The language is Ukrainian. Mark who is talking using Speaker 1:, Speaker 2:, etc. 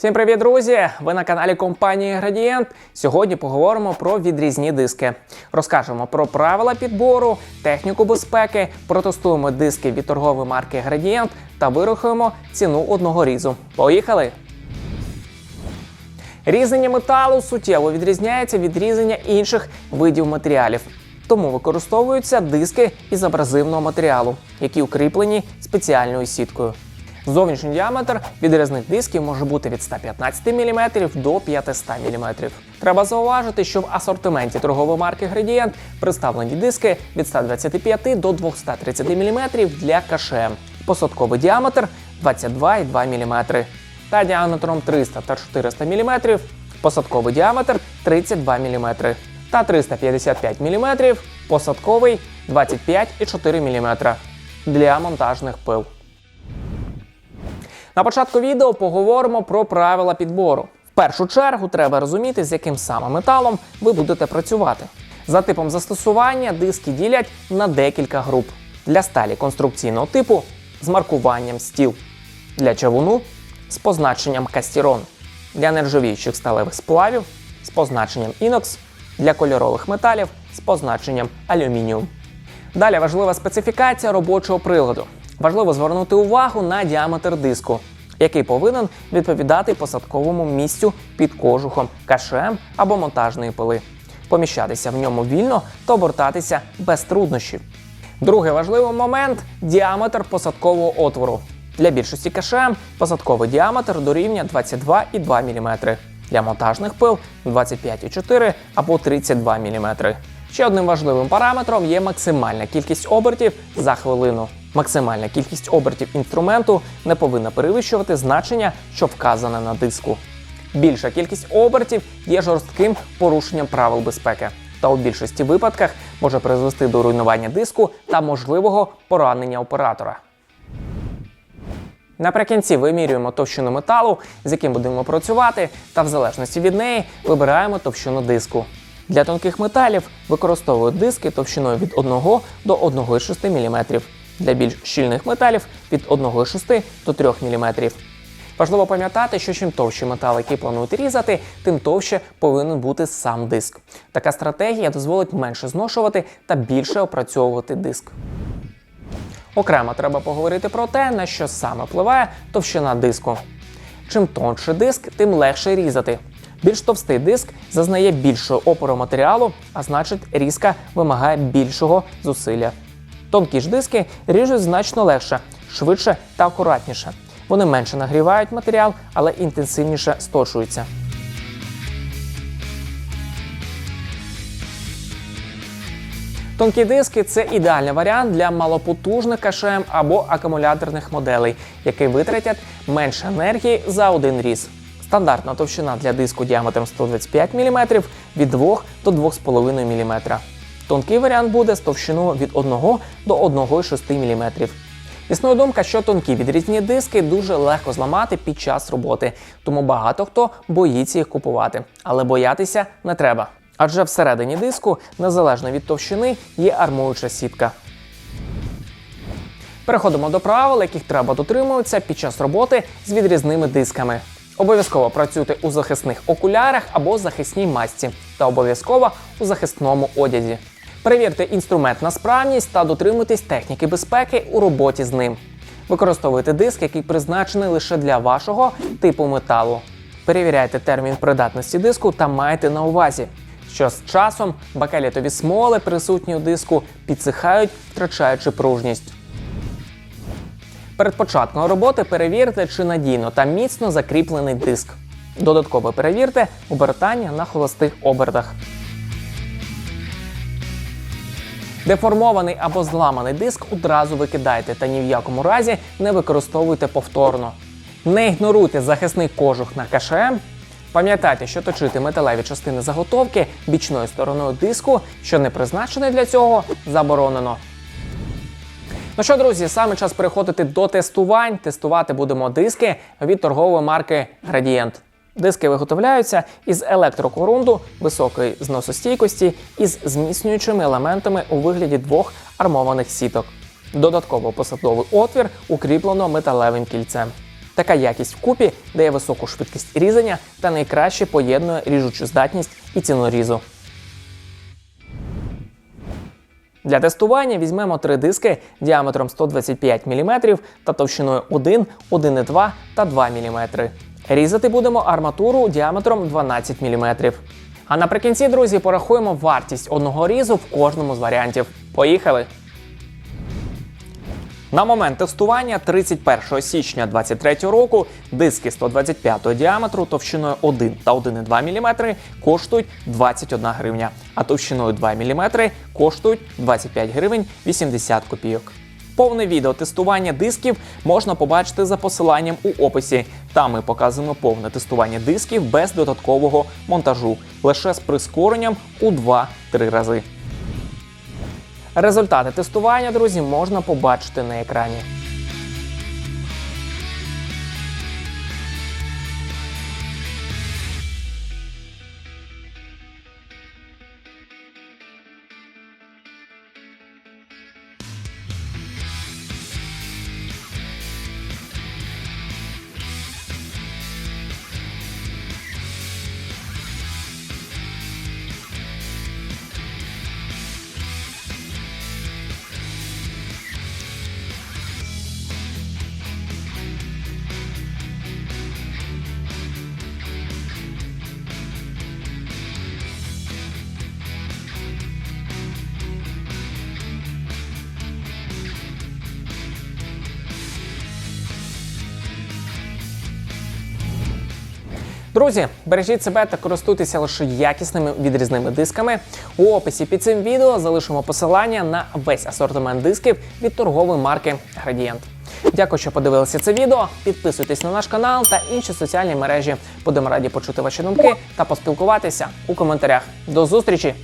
Speaker 1: Всім привіт, друзі! Ви на каналі компанії Градієнт. Сьогодні поговоримо про відрізні диски. Розкажемо про правила підбору, техніку безпеки, протестуємо диски від торгової марки Градієнт та вирахуємо ціну одного різу. Поїхали! Різання металу суттєво відрізняється від різання інших видів матеріалів. Тому використовуються диски із абразивного матеріалу, які укріплені спеціальною сіткою. Зовнішній діаметр відрізних дисків може бути від 115 мм до 500 мм. Треба зауважити, що в асортименті торгової марки Gradient представлені диски від 125 до 230 мм для КШМ, посадковий діаметр 22,2 мм та діаметром 300 та 400 мм, посадковий діаметр 32 мм та 355 мм, посадковий 25,4 мм для монтажних пил. На початку відео поговоримо про правила підбору. В першу чергу треба розуміти, з яким саме металом ви будете працювати. За типом застосування диски ділять на декілька груп. Для сталі конструкційного типу з маркуванням стіл, для чавуну з позначенням кастірон, для нержавіючих сталевих сплавів з позначенням інокс, для кольорових металів з позначенням алюмініум. Далі важлива специфікація робочого приладу. Важливо звернути увагу на діаметр диску, який повинен відповідати посадковому місцю під кожухом КШМ або монтажної пили, поміщатися в ньому вільно та обертатися без труднощів. Другий важливий момент діаметр посадкового отвору. Для більшості КШМ посадковий діаметр дорівнює 22,2 мм, для монтажних пил 25,4 або 32 мм. Ще одним важливим параметром є максимальна кількість обертів за хвилину. Максимальна кількість обертів інструменту не повинна перевищувати значення, що вказане на диску. Більша кількість обертів є жорстким порушенням правил безпеки та у більшості випадках може призвести до руйнування диску та можливого поранення оператора. Наприкінці вимірюємо товщину металу, з яким будемо працювати, та в залежності від неї вибираємо товщину диску. Для тонких металів використовують диски товщиною від 1 до 1,6 мм. Для більш щільних металів від 1,6 до 3 мм. Важливо пам'ятати, що чим товщий метал, який плануєте різати, тим товще повинен бути сам диск. Така стратегія дозволить менше зношувати та більше опрацьовувати диск. Окремо треба поговорити про те, на що саме впливає товщина диску. Чим тонший диск, тим легше різати. Більш товстий диск зазнає більшого опору матеріалу, а значить, різка вимагає більшого зусилля. Тонкі ж диски ріжуть значно легше, швидше та акуратніше. Вони менше нагрівають матеріал, але інтенсивніше сточуються. Тонкі диски це ідеальний варіант для малопотужних КШМ або акумуляторних моделей, які витратять менше енергії за один різ. Стандартна товщина для диску діаметром 125 мм від 2 до 2,5 мм. Тонкий варіант буде з товщиною від 1 до 1,6 мм. Існує думка, що тонкі відрізні диски дуже легко зламати під час роботи, тому багато хто боїться їх купувати. Але боятися не треба. Адже всередині диску, незалежно від товщини, є армуюча сітка. Переходимо до правил, яких треба дотримуватися під час роботи з відрізними дисками. Обов'язково працюйте у захисних окулярах або захисній масці, та обов'язково у захисному одязі. Перевірте інструмент на справність та дотримуйтесь техніки безпеки у роботі з ним. Використовуйте диск, який призначений лише для вашого типу металу. Перевіряйте термін придатності диску та майте на увазі, що з часом бакелітові смоли, присутні у диску, підсихають, втрачаючи пружність. Перед початком роботи перевірте, чи надійно та міцно закріплений диск. Додатково перевірте обертання на холостих обертах. Деформований або зламаний диск одразу викидайте та ні в якому разі не використовуйте повторно. Не ігноруйте захисний кожух на КШМ. Пам'ятайте, що точити металеві частини заготовки бічною стороною диску, що не призначений для цього, заборонено. Ну що, друзі, саме час переходити до тестувань. Тестувати будемо диски від торгової марки Gradient. Диски виготовляються із електрокорунду високої зносостійкості із зміцнюючими елементами у вигляді двох армованих сіток. Додатково посадовий отвір укріплено металевим кільцем. Така якість вкупі дає високу швидкість різання та найкраще поєднує ріжучу здатність і ціну різу. Для тестування візьмемо три диски діаметром 125 мм та товщиною 1, 1,2 та 2 мм. Різати будемо арматуру діаметром 12 мм. А наприкінці, друзі, порахуємо вартість одного різу в кожному з варіантів. Поїхали! На момент тестування 31 січня 2023 року диски 125 діаметру товщиною 1 та 1,2 мм коштують 21 гривня, а товщиною 2 мм коштують 25 гривень 80 копійок. Повне відео тестування дисків можна побачити за посиланням у описі. Там ми показуємо повне тестування дисків без додаткового монтажу, лише з прискоренням у 2-3 рази. Результати тестування, друзі, можна побачити на екрані. Друзі, бережіть себе та користуйтеся лише якісними відрізними дисками. У описі під цим відео залишимо посилання на весь асортимент дисків від торгової марки Градієнт. Дякую, що подивилися це відео. Підписуйтесь на наш канал та інші соціальні мережі. Будемо раді почути ваші думки та поспілкуватися у коментарях. До зустрічі!